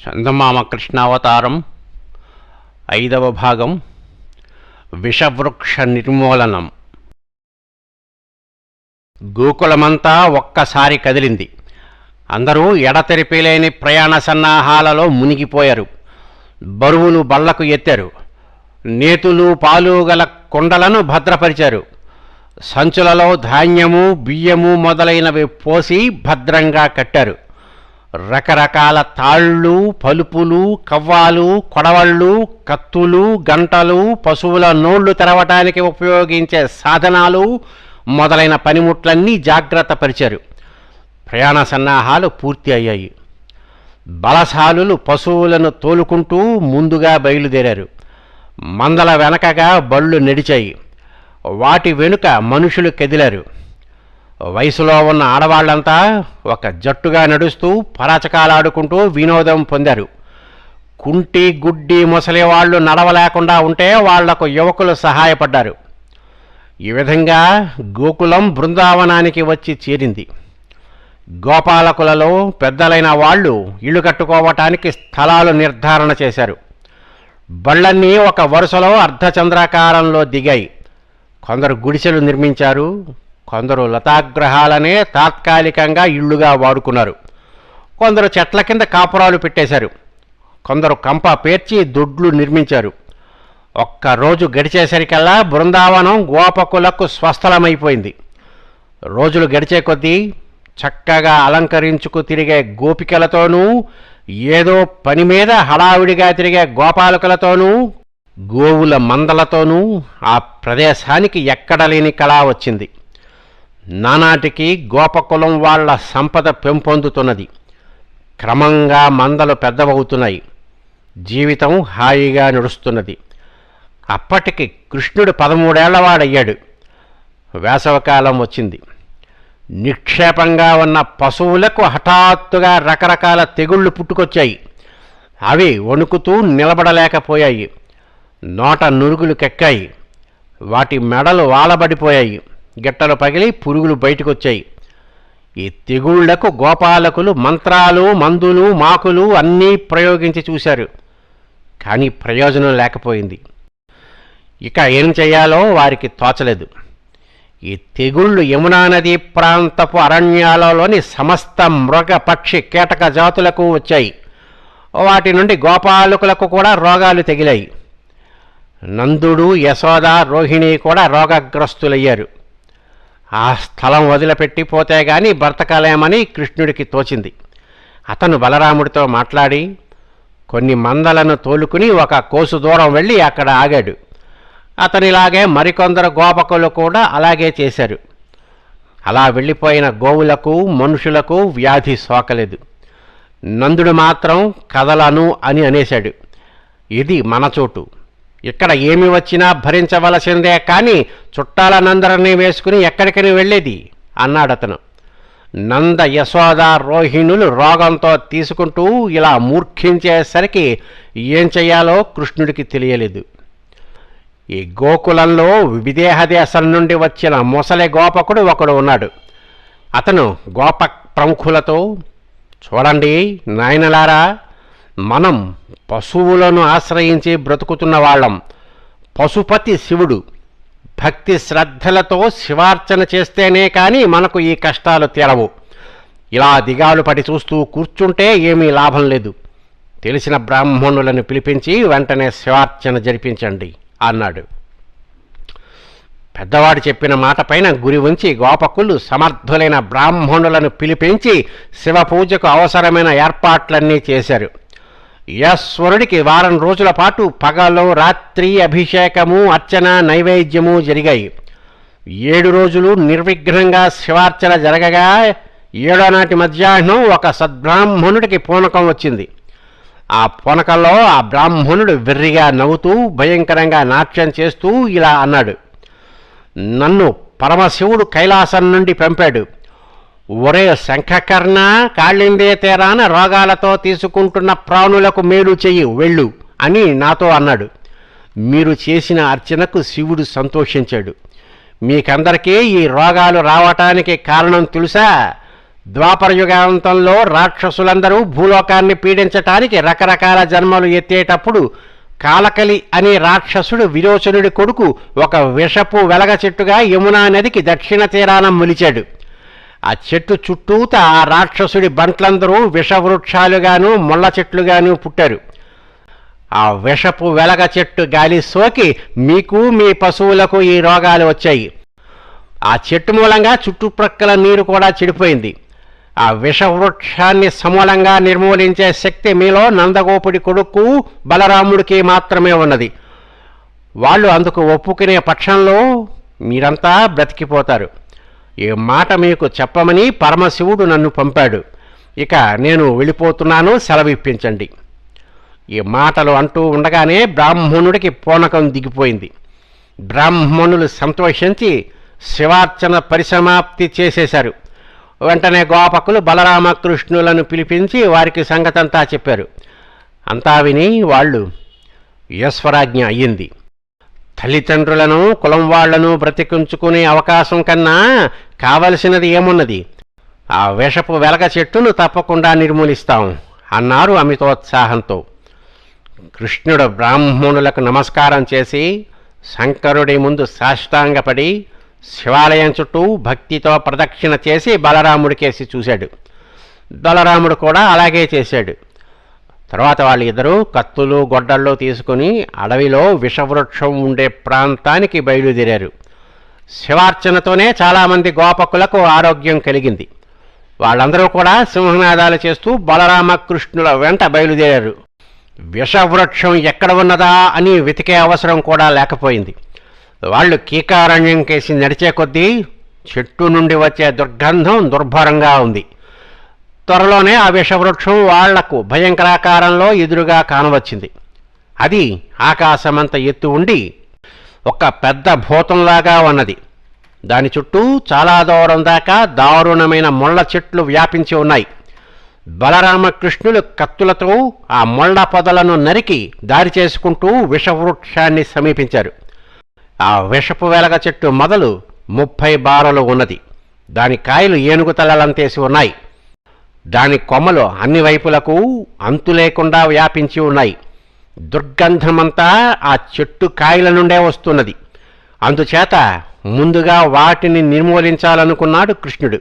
చందమామ కృష్ణావతారం ఐదవ భాగం విషవృక్ష నిర్మూలనం గోకులమంతా ఒక్కసారి కదిలింది. అందరూ ఎడతెరిపిలేని ప్రయాణ సన్నాహాలలో మునిగిపోయారు. బరువులు బళ్ళకు ఎత్తారు. నేతులు పాలు గల కుండలను భద్రపరిచారు. సంచులలో ధాన్యము బియ్యము మొదలైనవి పోసి భద్రంగా కట్టారు. రకరకాల తాళ్ళు పలుపులు కవ్వాలు కొడవళ్ళు కత్తులు గంటలు పశువుల నోళ్ళు తెరవటానికి ఉపయోగించే సాధనాలు మొదలైన పనిముట్లన్నీ జాగ్రత్త పరిచారు. ప్రయాణ సన్నాహాలు పూర్తి అయ్యాయి. బలశాలులు పశువులను తోలుకుంటూ ముందుగా బయలుదేరారు. మందల వెనకగా బళ్ళు నడిచాయి. వాటి వెనుక మనుషులు కదిలారు. వయసులో ఉన్న ఆడవాళ్ళంతా ఒక జట్టుగా నడుస్తూ పరాచకాలాడుకుంటూ వినోదం పొందారు. కుంటి గుడ్డి ముసలి వాళ్ళు నడవలేకుండా ఉంటే వాళ్ళకు యువకులు సహాయపడ్డారు. ఈ విధంగా గోకులం బృందావనానికి వచ్చి చేరింది. గోపాలకులలో పెద్దలైన వాళ్ళు ఇల్లు కట్టుకోవటానికి స్థలాలు నిర్ధారణ చేశారు. బళ్ళన్నీ ఒక వరుసలో అర్ధచంద్రాకారంలో దిగాయి. కొందరు గుడిసెలు నిర్మించారు కొందరు లతాగ్రహాలనే తాత్కాలికంగా ఇళ్ళుగా వాడుకున్నారు. కొందరు చెట్ల కింద కాపురాలు పెట్టేశారు. కొందరు కంప పేర్చి దొడ్లు నిర్మించారు. ఒక్కరోజు గడిచేసరికల్లా బృందావనం గోపకులకు స్వస్థలమైపోయింది. రోజులు గడిచే కొద్దీ చక్కగా అలంకరించుకు తిరిగే గోపికలతోనూ ఏదో పని మీద హడావిడిగా తిరిగే గోపాలకులతోనూ గోవుల మందలతోనూ ఆ ప్రదేశానికి ఎక్కడలేని కళ వచ్చింది. నానాటికి గోపకులం వాళ్ళ సంపద పెంపొందుతున్నది. క్రమంగా మందలు పెద్దవవుతున్నాయి. జీవితం హాయిగా నడుస్తున్నది. అప్పటికి కృష్ణుడు పదమూడేళ్ళవాడయ్యాడు. వేసవకాలం వచ్చింది. నిక్షేపంగా ఉన్న పశువులకు హఠాత్తుగా రకరకాల తెగుళ్ళు పుట్టుకొచ్చాయి. అవి వణుకుతూ నిలబడలేకపోయాయి. నోట నురుగులు కెక్కాయి. వాటి మెడలు వాలబడిపోయాయి. గిట్టలు పగిలి పురుగులు బయటకొచ్చాయి. ఈ తెగుళ్ళకు గోపాలకులు మంత్రాలు మందులు మాకులు అన్నీ ప్రయోగించి చూశారు. కానీ ప్రయోజనం లేకపోయింది. ఇక ఏం చేయాలో వారికి తోచలేదు. ఈ తెగుళ్ళు యమునా నది ప్రాంతపు అరణ్యాలలోని సమస్త మృగ పక్షి కీటక జాతులకు వచ్చాయి. వాటి నుండి గోపాలకులకు కూడా రోగాలు తగిలాయి. నందుడు యశోద రోహిణి కూడా రోగగ్రస్తులయ్యారు. ఆ స్థలం వదిలిపెట్టి పోతే గాని బ్రతకలేమని కృష్ణుడికి తోచింది. అతను బలరాముడితో మాట్లాడి కొన్ని మందలను తోలుకుని ఒక కోసు దూరం వెళ్ళి అక్కడ ఆగాడు. అతనిలాగే మరికొందరు గోపకులు కూడా అలాగే చేశారు. అలా వెళ్ళిపోయిన గోవులకు మనుషులకు వ్యాధి సోకలేదు. నందుడు మాత్రం కదలను అని అనేశాడు. ఇది మన చోటు. ఇక్కడ ఏమి వచ్చినా భరించవలసిందే కానీ చుట్టాలనందరినీ వేసుకుని ఎక్కడికని వెళ్ళేది? అన్నాడతను నంద యశోద రోహిణులు రోగంతో తీసుకుంటూ ఇలా మూర్ఖించేసరికి ఏం చేయాలో కృష్ణుడికి తెలియలేదు. ఈ గోకులంలో విదేహ దేశం నుండి వచ్చిన ముసలి గోపకుడు ఒకడు ఉన్నాడు. అతను గోప ప్రముఖులతో చూడండి నాయనలారా మనం పశువులను ఆశ్రయించి బ్రతుకుతున్న వాళ్ళం. పశుపతి శివుడు. భక్తి శ్రద్ధలతో శివార్చన చేస్తేనే కానీ మనకు ఈ కష్టాలు తెరవు ఇలా దిగాలు పడి చూస్తూ కూర్చుంటే ఏమీ లాభం లేదు. తెలిసిన బ్రాహ్మణులను పిలిపించి వెంటనే శివార్చన జరిపించండి అన్నాడు. పెద్దవాడు చెప్పిన మాట పైన గురి ఉంచి గోపకులు సమర్థులైన బ్రాహ్మణులను పిలిపించి శివ పూజకు అవసరమైన ఏర్పాట్లన్నీ చేశారు. ఈశ్వరుడికి వారం రోజుల పాటు పగలు రాత్రి అభిషేకము అర్చన నైవేద్యము జరిగాయి. ఏడు రోజులు నిర్విఘ్నంగా శివార్చన జరగగా ఏడో నాటి మధ్యాహ్నం ఒక సద్బ్రాహ్మణుడికి పూనకం వచ్చింది. ఆ పూనకంలో ఆ బ్రాహ్మణుడు వెర్రిగా నవ్వుతూ భయంకరంగా నాట్యం చేస్తూ ఇలా అన్నాడు. నన్ను పరమశివుడు కైలాసం నుండి పంపాడు. ఒరే శంఖకర్ణ కాళ్ళిందే తీరాన రోగాలతో తీసుకుంటున్న ప్రాణులకు మేలు చెయ్యి వెళ్ళు అని నాతో అన్నాడు. మీరు చేసిన అర్చనకు శివుడు సంతోషించాడు. మీకందరికీ ఈ రోగాలు రావటానికి కారణం తెలుసా? ద్వాపరయుగాంతంలో రాక్షసులందరూ భూలోకాన్ని పీడించటానికి రకరకాల జన్మలు ఎత్తేటప్పుడు కాలకలి అనే రాక్షసుడు విరోచనుడి కొడుకు ఒక విషపు వెలగ చెట్టుగా యమునా నదికి దక్షిణ తీరాన మొలిచాడు. ఆ చెట్టు చుట్టూత ఆ రాక్షసుడి బంట్లందరూ విషవృక్షాలుగాను ముళ్ళ చెట్లుగాను పుట్టారు. ఆ విషపు వెలగ చెట్టు గాలి సోకి మీకు మీ పశువులకు ఈ రోగాలు వచ్చాయి. ఆ చెట్టు మూలంగా చుట్టుప్రక్కల నీరు కూడా చెడిపోయింది. ఆ విషవృక్షాన్ని సమూలంగా నిర్మూలించే శక్తి మీలో నందగోపుడి కొడుకు బలరాముడికి మాత్రమే ఉన్నది. వాళ్ళు అందుకు ఒప్పుకునే పక్షంలో మీరంతా బ్రతికిపోతారు. ఈ మాట మీకు చెప్పమని పరమశివుడు నన్ను పంపాడు. ఇక నేను వెళ్ళిపోతున్నాను సెలవిప్పించండి. ఈ మాటలు అంటూ ఉండగానే బ్రాహ్మణుడికి పూనకం దిగిపోయింది. బ్రాహ్మణులు సంతోషించి శివార్చన పరిసమాప్తి చేసేశారు. వెంటనే గోపకులు బలరామకృష్ణులను పిలిపించి వారికి సంగతంతా చెప్పారు. అంతా విని వాళ్ళు ఈశ్వరాజ్ఞ అయ్యింది. తల్లిదండ్రులను కులం వాళ్ళను బ్రతికించుకునే అవకాశం కన్నా కావలసినది ఏమున్నది? ఆ విషపు వెలగ చెట్టును తప్పకుండా నిర్మూలిస్తాం అన్నారు అమితోత్సాహంతో. కృష్ణుడు బ్రాహ్మణులకు నమస్కారం చేసి శంకరుడి ముందు సాష్టాంగపడి శివాలయం చుట్టూ భక్తితో ప్రదక్షిణ చేసి బలరాముడికేసి చూశాడు. బలరాముడు కూడా అలాగే చేశాడు. తర్వాత వాళ్ళిద్దరూ కత్తులు గొడ్డళ్ళు తీసుకుని అడవిలో విషవృక్షం ఉండే ప్రాంతానికి బయలుదేరారు. శివార్చనతోనే చాలామంది గోపకులకు ఆరోగ్యం కలిగింది. వాళ్ళందరూ కూడా సింహనాదాలు చేస్తూ బలరామకృష్ణుల వెంట బయలుదేరారు. విషవృక్షం ఎక్కడ ఉన్నదా అని వెతికే అవసరం కూడా లేకపోయింది. వాళ్ళు కీకారణ్యం కేసి నడిచే కొద్దీ చెట్టు నుండి వచ్చే దుర్గంధం దుర్భరంగా ఉంది. త్వరలోనే ఆ విషవృక్షం వాళ్ళకు భయంకరాకారంలో ఎదురుగా కానవచ్చింది. అది ఆకాశమంత ఎత్తు ఉండి ఒక పెద్ద భూతంలాగా ఉన్నది. దాని చుట్టూ చాలా దూరం దాకా దారుణమైన ముళ్ళ చెట్లు వ్యాపించి ఉన్నాయి. బలరామకృష్ణులు కత్తులతో ఆ ముళ్ళ పొదలను నరికి దారి చేసుకుంటూ విషవృక్షాన్ని సమీపించారు. ఆ విషపు వెలగ చెట్టు మొదలు ముప్పై బారలు ఉన్నది. దాని కాయలు ఏనుగు తలలంతేసి ఉన్నాయి. దాని కొమ్మలు అన్ని వైపులకు అంతు లేకుండా వ్యాపించి ఉన్నాయి. దుర్గంధమంతా ఆ చెట్టు కాయల నుండే వస్తున్నది. అందుచేత ముందుగా వాటిని నిర్మూలించాలనుకున్నాడు కృష్ణుడు.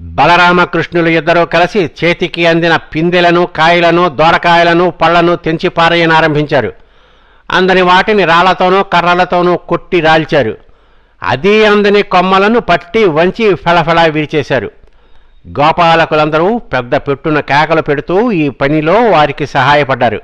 బలరామకృష్ణులు ఇద్దరూ కలిసి చేతికి అందిన పిందెలను కాయలను దోరకాయలను పళ్ళను తెంచి పారేయనారంభించారు. అందని వాటిని రాళ్ళతోనూ కర్రలతోనూ కొట్టి రాల్చారు. అది అందని కొమ్మలను పట్టి వంచి ఫెళఫెళా విరిచేశారు. గోపాలకులందరూ పెద్ద పెట్టున కేకలు పెడుతూ ఈ పనిలో వారికి సహాయపడ్డారు.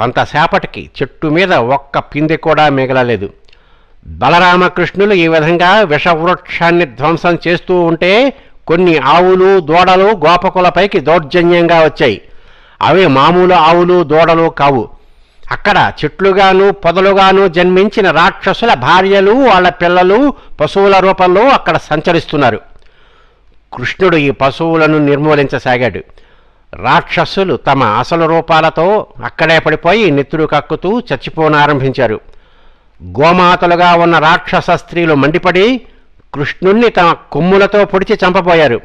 కొంతసేపటికి చెట్టు మీద ఒక్క పిందె కూడా మిగలలేదు. బలరామకృష్ణులు ఈ విధంగా విషవృక్షాన్ని ధ్వంసం చేస్తూ ఉంటే కొన్ని ఆవులు దూడలు గోపకులపైకి దౌర్జన్యంగా వచ్చాయి. అవి మామూలు ఆవులు దూడలు కావు. అక్కడ చెట్లుగాను పొదలుగాను జన్మించిన రాక్షసుల భార్యలు వాళ్ళ పిల్లలు పశువుల రూపంలో అక్కడ సంచరిస్తున్నారు. కృష్ణుడు ఈ పశువులను నిర్మూలించసాగాడు. రాక్షసులు తమ అసలు రూపాలతో అక్కడే పడిపోయి నెత్తురు కక్కుతూ చచ్చిపోనారంభించారు. గోమాతలుగా ఉన్న రాక్షస స్త్రీలు మండిపడి కృష్ణుణ్ణి తమ కొమ్ములతో పొడిచి చంపబోయారు.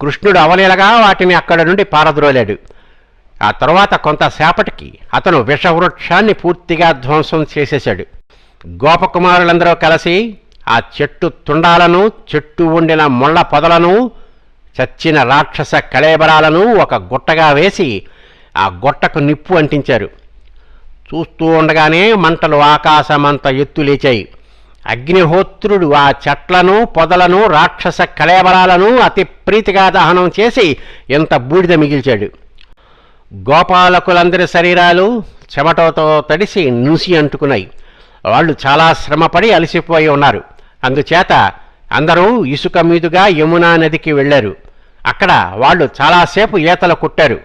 కృష్ణుడు అవలీలగా వాటిని అక్కడ నుండి పారద్రోలాడు. ఆ తర్వాత కొంతసేపటికి అతను విషవృక్షాన్ని పూర్తిగా ధ్వంసం చేసేశాడు. గోపకుమారులందరూ కలిసి ఆ చెట్టు తుండాలను చెట్టు ఉండిన ముళ్ళ పొదలను చచ్చిన రాక్షస కళేబరాలను ఒక గుట్టగా వేసి ఆ గుట్టకు నిప్పు అంటించారు. చూస్తూ ఉండగానే మంటలు ఆకాశమంత ఎత్తు లేచాయి అగ్నిహోత్రుడు ఆ చెట్లను పొదలను రాక్షస కళేబరాలను అతి ప్రీతిగా దహనం చేసి ఎంత బూడిద మిగిల్చాడు. గోపాలకులందరి శరీరాలు చెమటతో తడిసి నుసి అంటుకున్నాయి. వాళ్ళు చాలా శ్రమపడి అలసిపోయి ఉన్నారు. అందుచేత అందరూ ఇసుక మీదుగా యమునా నదికి వెళ్ళారు. అక్కడ వాళ్ళు చాలాసేపు ఈతలు కుట్టారు.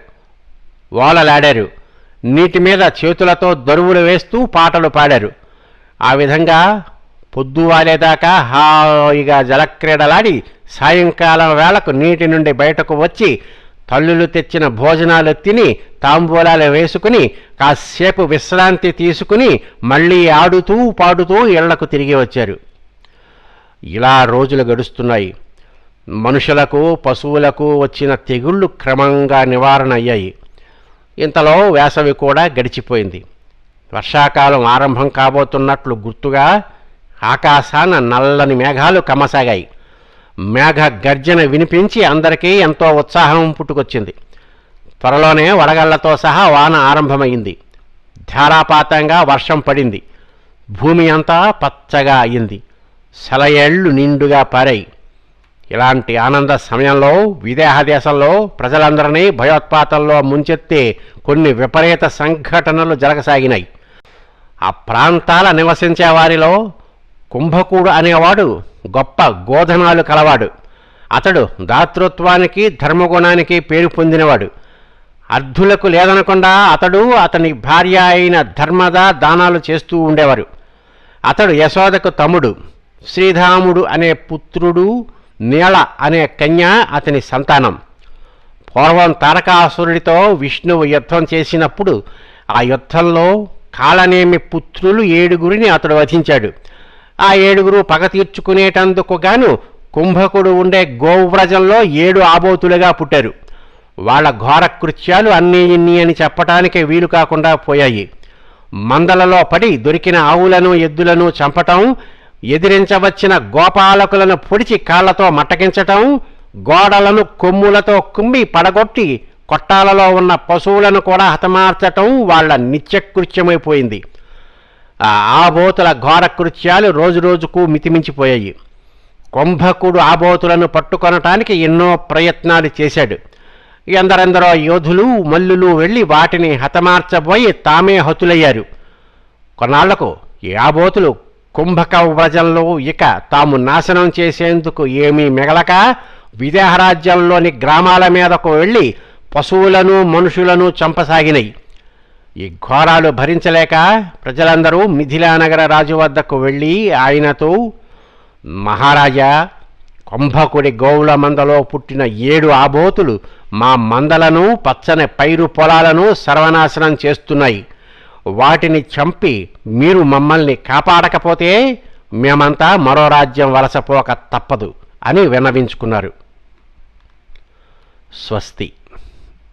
ఓలలాడారు నీటి మీద చేతులతో దరువులు వేస్తూ పాటలు పాడారు. ఆ విధంగా పొద్దువాలేదాకా హాయిగా జలక్రీడలాడి సాయంకాలం వేళకు నీటి నుండి బయటకు వచ్చి తల్లులు తెచ్చిన భోజనాలు తిని తాంబూలాలు వేసుకుని కాసేపు విశ్రాంతి తీసుకుని మళ్ళీ ఆడుతూ పాడుతూ ఇళ్ళకు తిరిగి వచ్చారు. ఇలా రోజులు గడుస్తున్నాయి. మనుషులకు పశువులకు వచ్చిన తెగుళ్ళు క్రమంగా నివారణ అయ్యాయి. ఇంతలో వేసవి కూడా గడిచిపోయింది. వర్షాకాలం ఆరంభం కాబోతున్నట్లు గుర్తుగా ఆకాశాన నల్లని మేఘాలు కమ్మసాగాయి. మేఘ గర్జన వినిపించి అందరికీ ఎంతో ఉత్సాహం పుట్టుకొచ్చింది. త్వరలోనే వడగళ్ళతో సహా వాన ఆరంభమైంది. ధారాపాతంగా వర్షం పడింది. భూమి అంతా పచ్చగా అయింది. సెలయేళ్ళు నిండుగా పారాయి. ఇలాంటి ఆనంద సమయంలో విదేహదేశంలో ప్రజలందరినీ భయోత్పాతంలో ముంచెత్తే కొన్ని విపరీత సంఘటనలు జరగసాగినాయి. ఆ ప్రాంతాల నివసించే వారిలో కుంభకూడు అనేవాడు గొప్ప గోధనాలు కలవాడు. అతడు దాతృత్వానికి ధర్మగుణానికి పేరు పొందినవాడు. అర్ధులకు లేదనకుండా అతడు అతని భార్య అయిన ధర్మద దానాలు చేస్తూ ఉండేవారు. అతడు యశోదకు తమ్ముడు శ్రీధాముడు అనే పుత్రుడు నీళ అనే కన్య అతని సంతానం. పూర్వం తారకాసురుడితో విష్ణువు యుద్ధం చేసినప్పుడు ఆ యుద్ధంలో కాలనేమి పుత్రులు ఏడుగురిని అతడు వధించాడు. ఆ ఏడుగురు పగ తీర్చుకునేటందుకు గాను కుంభకుడు ఉండే గోవ్రజంలో ఏడు ఆబోతులుగా పుట్టారు. వాళ్ళ ఘోర కృత్యాలు అన్నీ ఇన్ని అని చెప్పటానికి వీలు కాకుండా పోయాయి. మందలలో పడి దొరికిన ఆవులను ఎద్దులను చంపటం ఎదిరించవచ్చిన గోపాలకులను పొడిచి కాళ్ళతో మట్టకించటం గోడలను కొమ్ములతో కుమ్మి పడగొట్టి కొట్టాలలో ఉన్న పశువులను కూడా హతమార్చటం వాళ్ళ నిత్యకృత్యమైపోయింది. ఆ ఆబోతుల ఘోర కృత్యాలు రోజురోజుకు మితిమించిపోయాయి. కుంభకుడు ఆబోతులను పట్టుకొనటానికి ఎన్నో ప్రయత్నాలు చేశాడు. ఎందరెందరో యోధులు మల్లులు వెళ్ళి వాటిని హతమార్చబోయి తామే హతులయ్యారు. కొన్నాళ్ళకు ఈ ఆబోతులు కుంభక వ్రజంలో ఇక తాము నాశనం చేసేందుకు ఏమీ మిగలక విదేహరాజ్యంలోని గ్రామాల మీదకు వెళ్ళి పశువులను మనుషులను చంపసాగినాయి ఈ ఘోరాలు భరించలేక ప్రజలందరూ మిథిలానగర రాజు వద్దకు వెళ్ళి ఆయనతో మహారాజా కుంభకుడి గోవుల మందలో పుట్టిన ఏడు ఆబోతులు మా మందలను పచ్చని పైరు పొలాలను సర్వనాశనం చేస్తున్నాయి. వాటిని చంపి మీరు మమ్మల్ని కాపాడకపోతే మేమంతా మరో రాజ్యం వలసపోక తప్పదు అని విన్నవించుకున్నారు. స్వస్తి.